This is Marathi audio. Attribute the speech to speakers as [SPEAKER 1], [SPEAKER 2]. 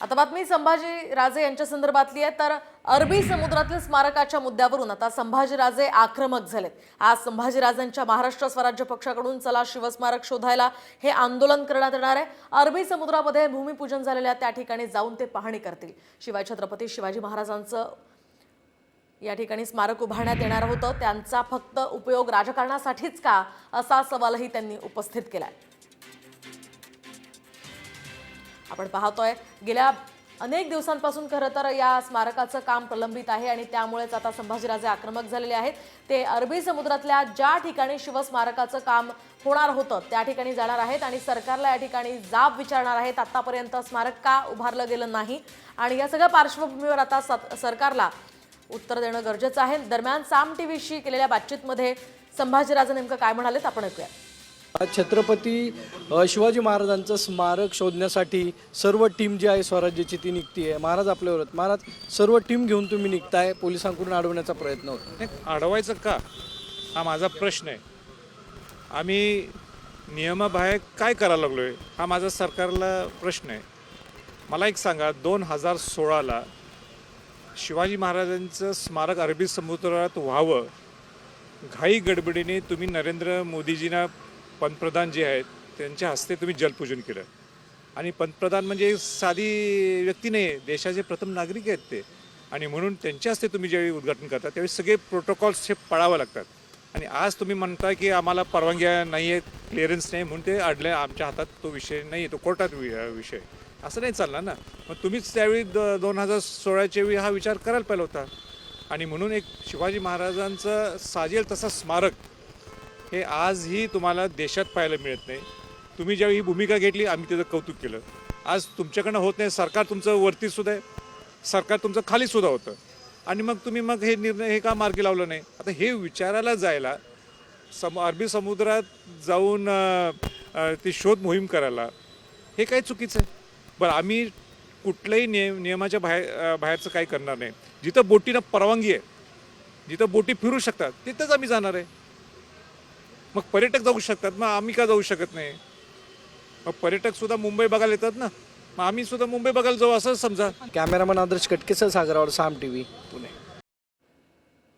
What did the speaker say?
[SPEAKER 1] आता बातमी संभाजी राजे यांच्या संदर्भातली आहे. तर अरबी समुद्रातील स्मारकाच्या मुद्द्यावरून आता संभाजी राजे आक्रमक झालेत. आज संभाजी राजांच्या महाराष्ट्र स्वराज्य पक्षाकडून चला शिवस्मारक शोधायला हे आंदोलन करण्यात येणार आहे. अरबी समुद्रामध्ये भूमिपूजन झालेल्या त्या ठिकाणी जाऊन ते पाहणी करतील. शिवाय छत्रपती शिवाजी महाराजांचं या ठिकाणी स्मारक उभारण्यात येणार होतं. त्यांचा फक्त उपयोग राजकारणासाठीच का? असा सवालही त्यांनी उपस्थित केला आहे आपण पाहतोय गेल्या अनेक दिवसांपासून खरं तर या स्मारकाचं काम प्रलंबित आहे आणि त्यामुळेच आता संभाजीराजे आक्रमक झालेले आहेत. ते अरबी समुद्रातल्या ज्या ठिकाणी शिवस्मारकाचं काम होणार होतं त्या ठिकाणी जाणार आहेत आणि सरकारला या ठिकाणी जाब विचारणार आहेत. आतापर्यंत स्मारक का उभारलं गेलं नाही? आणि या सगळ्या पार्श्वभूमीवर आता सत- सरकारला उत्तर देणं गरजेचं आहे. दरम्यान साम टीव्हीशी केलेल्या बातचीतमध्ये संभाजीराजे नेमकं काय म्हणालेत? आपण ऐकूया.
[SPEAKER 2] छत्रपती शिवाजी महाराजांचं स्मारक शोधण्यासाठी सर्व टीम जी आहे स्वराज्याची ती निघती आहे महाराज आपल्यावर आहेत महाराज सर्व टीम घेऊन तुम्ही निघताय पोलिसांकडून अडवण्याचा प्रयत्न होतो.
[SPEAKER 3] नाही अडवायचं का? हा माझा प्रश्न आहे. आम्ही नियमाबाहेर काय करायला लागलो आहे हा माझा सरकारला प्रश्न आहे. मला एक सांगा दोन हजार सोळाला शिवाजी महाराजांचं स्मारक अरबी समुद्रात व्हावं घाई गडबडीने तुम्ही नरेंद्र मोदीजींना पंतप्रधान जे आहेत त्यांच्या हस्ते तुम्ही जलपूजन केलं. आणि पंतप्रधान म्हणजे साधी व्यक्ती नाही आहे देशाचे प्रथम नागरिक आहेत ते. आणि म्हणून त्यांच्या हस्ते तुम्ही ज्यावेळी उद्घाटन करता त्यावेळी सगळे प्रोटोकॉल्स हे पाळावं लागतात. आणि आज तुम्ही म्हणता की आम्हाला परवानग्या नाही आहेत क्लिअरन्स नाही म्हणून ते अडले आमच्या हातात तो विषय नाही आहे तो कोर्टात वि- विषय असं नाही चालणार ना. मग तुम्हीच त्यावेळी द दोन हजार सोळाच्या वेळी हा विचार करायला पाहिला होता. आणि म्हणून एक शिवाजी महाराजांचं साजेल तसा स्मारक हे आजही तुम्हाला देशात पाहायला मिळत नाही. तुम्ही ज्यावेळी ही भूमिका घेतली आम्ही त्याचं कौतुक केलं. आज तुमच्याकडनं होत नाही सरकार तुमचं वरती सुद्धा आहे. सरकार तुमचं खाली सुद्धा होतं. आणि मग तुम्ही मग हे निर्णय हे का मार्गी लावलं नाही? आता हे विचारायला जायला सम अरबी समुद्रात जाऊन ती शोध मोहीम करायला हे काय चुकीचं आहे? बरं आम्ही कुठल्याही नियम नियमाच्या बाहेर बाहेरचं काही करणार नाही. जिथं बोटीनं परवानगी आहे जिथं बोटी फिरू शकतात तिथंच आम्ही जाणार आहे. मग पर्यटक जाऊ शकतात मग आम्ही का जाऊ शकत नाही? मग पर्यटक सुद्धा मुंबई बघायला येतात ना? मग आम्ही सुद्धा मुंबई बघायला जाऊ असं समजा.
[SPEAKER 2] कॅमेरामन आदर्श कटकेसह सागरावर साम टी व्ही